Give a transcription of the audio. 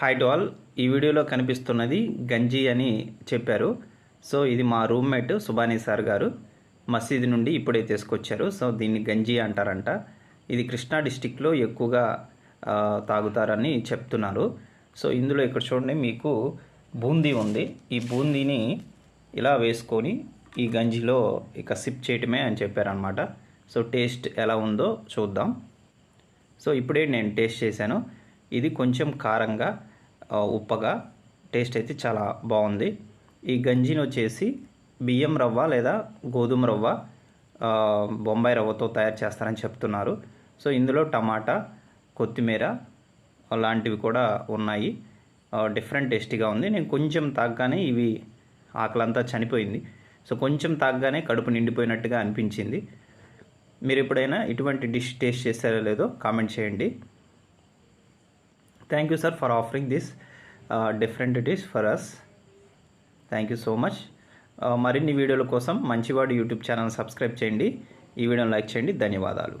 Hi to all ఈ వీడియోలో కనిపిస్తున్నది గంజి అని చెప్పారు. సో ఇది మా రూమ్మేట్ సుబానీ సార్ గారు. మసీదు నుండి ఇప్పుడే తీసుకొచ్చారు. సో దీన్ని గంజి అంటారంట. ఇది కృష్ణా డిస్టిక్లో ఎక్కువగా తాగుతారని చెప్తున్నారు. సో ఇందులో ఇక్కడ చూడండి మీకు బూందీ ఉంది. ఈ బూందీని ఇలా వేసుకొని ఈ గంజిలో ఇక సిప్ చేయటమే అని చెప్పారనమాట సో టేస్ట్ ఎలా ఉందో చూద్దాం. సో ఇప్పుడే నేను టేస్ట్ చేశాను. ఇది కొంచెం కారంగా ఉప్పగా టేస్ట్ అయితే చాలా బాగుంది. ఈ గంజిని వచ్చేసి బియ్యం రవ్వ లేదా గోధుమ రవ్వ బొంబాయి రవ్వతో తయారు చేస్తారని చెప్తున్నారు. సో ఇందులో టమాటా కొత్తిమీర లాంటివి కూడా ఉన్నాయి. డిఫరెంట్ టేస్టీగా ఉంది. నేను కొంచెం తాగ్గానే ఇవి ఆకలంతా చనిపోయింది. సో కొంచెం తాగ్గానే కడుపు నిండిపోయినట్టుగా అనిపించింది. మీరు ఎప్పుడైనా ఇటువంటి డిష్ టేస్ట్ చేశారో లేదో కామెంట్ చేయండి. Thank you sir for offering this different dish for us thank you so much మరిన్ని వీడియోల కోసం మంచివాడు యూట్యూబ్ ఛానల్ సబ్స్క్రైబ్ చేయండి. ఈ వీడియోని లైక్ చేయండి. ధన్యవాదాలు.